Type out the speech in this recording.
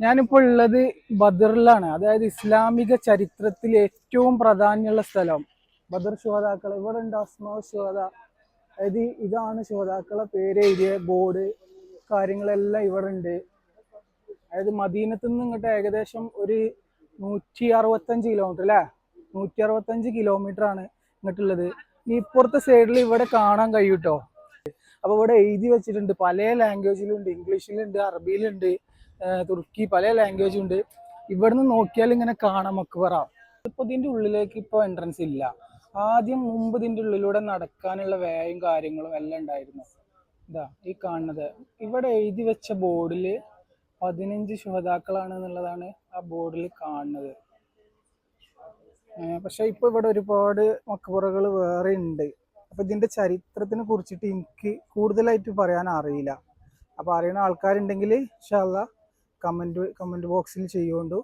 ഞാനിപ്പോൾ ഉള്ളത് ബദറിലാണ്. അതായത് ഇസ്ലാമിക ചരിത്രത്തിൽ ഏറ്റവും പ്രാധാന്യമുള്ള സ്ഥലം. ബദർ ശുഹതാക്കൾ ഇവിടെ ഉണ്ട് അസ്മാ ശുഹത അതായത് ഇതാണ് ശുഹതാക്കളെ പേര് എഴുതിയ ബോർഡ്. കാര്യങ്ങളെല്ലാം ഇവിടെ ഉണ്ട്. അതായത് മദീനത്തു നിന്ന് ഇങ്ങോട്ട് ഏകദേശം ഒരു നൂറ്റി അറുപത്തഞ്ച് കിലോമീറ്റർ അല്ലേ? നൂറ്റി അറുപത്തഞ്ച് കിലോമീറ്റർ ആണ് ഇങ്ങോട്ടുള്ളത്. ഇനി ഇപ്പുറത്തെ സൈഡിൽ ഇവിടെ കാണാൻ കഴിയൂട്ടോ? അപ്പൊ ഇവിടെ എഴുതി വെച്ചിട്ടുണ്ട്. പല ലാംഗ്വേജിലുണ്ട് ഇംഗ്ലീഷിലുണ്ട് അറബിയിലുണ്ട്. തുർക്കി പല ലാംഗ്വേജും ഉണ്ട്. ഇവിടുന്ന് നോക്കിയാൽ ഇങ്ങനെ കാണാം മക്ബറ ഇപ്പൊ ഇതിന്റെ ഉള്ളിലേക്ക് ഇപ്പൊ എൻട്രൻസ് ഇല്ല. ആദ്യം മുമ്പ് ഇതിന്റെ ഉള്ളിലൂടെ നടക്കാനുള്ള വേയും കാര്യങ്ങളും എല്ലാം ഉണ്ടായിരുന്നു. ഇതാ ഈ കാണുന്നത്. ഇവിടെ എഴുതി വെച്ച ബോർഡിൽ പതിനഞ്ച് ശുഹതാക്കളാണ് എന്നുള്ളതാണ് ആ ബോർഡിൽ കാണുന്നത്. പക്ഷെ ഇപ്പൊ ഇവിടെ ഒരുപാട് മക്ബറകൾ വേറെ ഉണ്ട്. അപ്പൊ ഇതിന്റെ ചരിത്രത്തിനെ കുറിച്ചിട്ട് എനിക്ക് കൂടുതലായിട്ട് പറയാൻ അറിയില്ല. അപ്പൊ അറിയുന്ന ആൾക്കാരുണ്ടെങ്കിൽ ഇൻഷാല്ല കമന്റ് കമന്റ് ബോക്സിൽ ചെയ്യുകൊണ്ടു